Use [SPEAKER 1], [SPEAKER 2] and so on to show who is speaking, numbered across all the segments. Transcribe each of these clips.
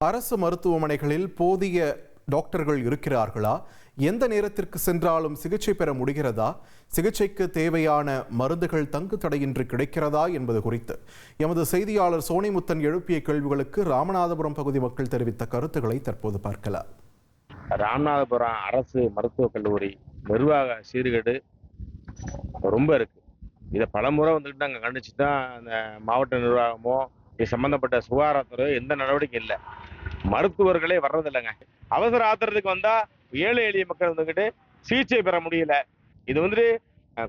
[SPEAKER 1] அரசு மருத்துவமனைகளில் போதிய டாக்டர்கள் இருக்கிறார்களா? எந்த நேரத்திற்கு சென்றாலும் சிகிச்சை பெற முடிகிறதா? சிகிச்சைக்கு தேவையான மருந்துகள் தங்கு தடையின்றி கிடைக்கிறதா என்பது குறித்து எமது செய்தியாளர் சோனிமுத்தன் எழுப்பிய கேள்விகளுக்கு ராமநாதபுரம் பகுதி மக்கள் தெரிவித்த கருத்துக்களை தற்போது பார்க்கலாம்.
[SPEAKER 2] ராமநாதபுரம் அரசு மருத்துவக் கல்லூரி நிர்வாக சீர்கேடு ரொம்ப இருக்கு. இதை பலமுறை வந்துட்டு நாங்கள் கண்டிச்சு தான் அந்த மாவட்ட நிர்வாகமோ சம்பந்தப்பட்ட சுகாதாரத்துறை எந்த நடவடிக்கை இல்லை. மருத்துவர்களே வர்றதில்லைங்க. அவசர ஆத்திரத்துக்கு வந்தா ஏழை எளிய மக்கள் வந்துக்கிட்டு சிகிச்சை பெற முடியல. இது வந்துட்டு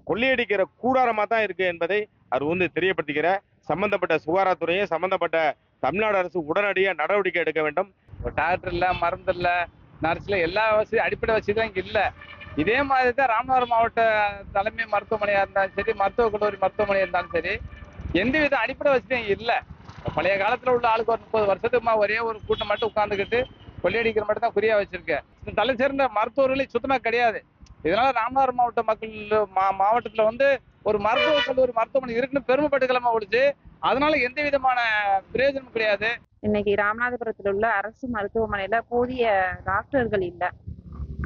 [SPEAKER 2] கொள்ளையடிக்கிற கூடாரமா தான் இருக்கு என்பதை அவர் வந்து தெரியப்படுத்திக்கிற சம்பந்தப்பட்ட சுகாதாரத்துறையும் சம்பந்தப்பட்ட தமிழ்நாடு அரசு உடனடியாக நடவடிக்கை எடுக்க வேண்டும்.
[SPEAKER 3] டாக்டர் இல்லை மருந்து இல்லை நர்ஸில் எல்லா வசதி அடிப்படை வசதியும் இங்கே இல்லை. இதே மாதிரி தான் ராமநாதபுரம் மாவட்ட தலைமை மருத்துவமனையாக இருந்தாலும் சரி மருத்துவக் கல்லூரி மருத்துவமனையாக இருந்தாலும் சரி எந்தவித அடிப்படை வசதியும் இல்லை. பழைய காலத்துல உள்ள ஆளுக்கு ஒரு முப்பது வருஷத்துக்குமா ஒரே ஒரு கூட்டம் மட்டும் உட்காந்துக்கிட்டு கொள்ளையடிக்கிற மட்டும் தான் குறியா வச்சிருக்கேன் தலை சேர்ந்த மருத்துவர்களே சுத்தமா கிடையாது. இதனால ராமநாதர் மாவட்ட மக்கள் மா மாவட்டத்துல வந்து ஒரு மருத்துவக் கல்லூரி மருத்துவமனை இருக்குன்னு பெருமைப்பட்டுக்கலாமா ஒழிச்சு அதனால எந்த விதமான பிரயோஜனம் கிடையாது.
[SPEAKER 4] இன்னைக்கு ராமநாதபுரத்தில் உள்ள அரசு மருத்துவமனையில போதிய டாக்டர்கள் இல்லை.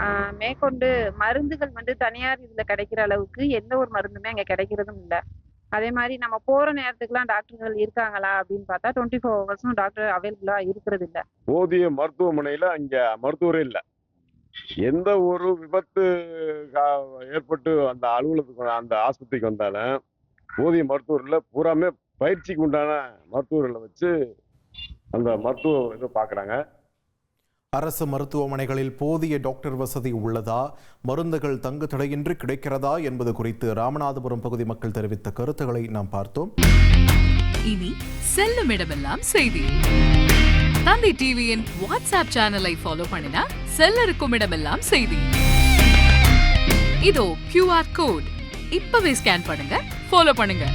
[SPEAKER 4] ஆஹ் மேற்கொண்டு மருந்துகள் வந்து தனியார் இதுல கிடைக்கிற அளவுக்கு எந்த ஒரு மருந்துமே அங்க கிடைக்கிறதும் இல்லை. அதே மாதிரி நம்ம போற நேரத்துக்குலாம் டாக்டர்கள் இருக்காங்களா அப்படின்னு பார்த்தா டுவெண்ட்டி ஃபோர் ஹவர்ஸும் டாக்டர் அவைலபிளா இருக்கிறது இல்ல.
[SPEAKER 5] போதிய மருத்துவமனையில அங்க மருத்துவரே இல்லை. எந்த ஒரு விபத்து கா- ஏற்பட்டு அந்த அலுவலகத்துக்கு அந்த ஆஸ்பத்திரிக்கு வந்தாலும் போதிய மருத்துவரில் பூராமே பயிற்சிக்கு உண்டான மருத்துவர்களை வச்சு அந்த மருத்துவ இதை பார்க்குறாங்க.
[SPEAKER 1] அரசு மருத்துவமனைகளில் போதிய டாக்டர் வசதி உள்ளதா? மருந்துகள் தங்கு தடையின்றி கிடைக்கிறதா? என்பது குறித்து ராமநாதபுரம் பகுதி மக்கள் தெரிவித்த கருத்துக்களை நாம் பார்த்தோம்.
[SPEAKER 6] இனி செல்லும் இடமெல்லாம் செய்தி. தந்தை டிவியின் வாட்ஸ்அப் சேனலை ஃபாலோ பண்ணினா செல்ல இருக்கும் இடமெல்லாம் செய்தி. இதோ கியூஆர் கோட் இப்பவே ஸ்கேன் பண்ணுங்க ஃபாலோ பண்ணுங்க.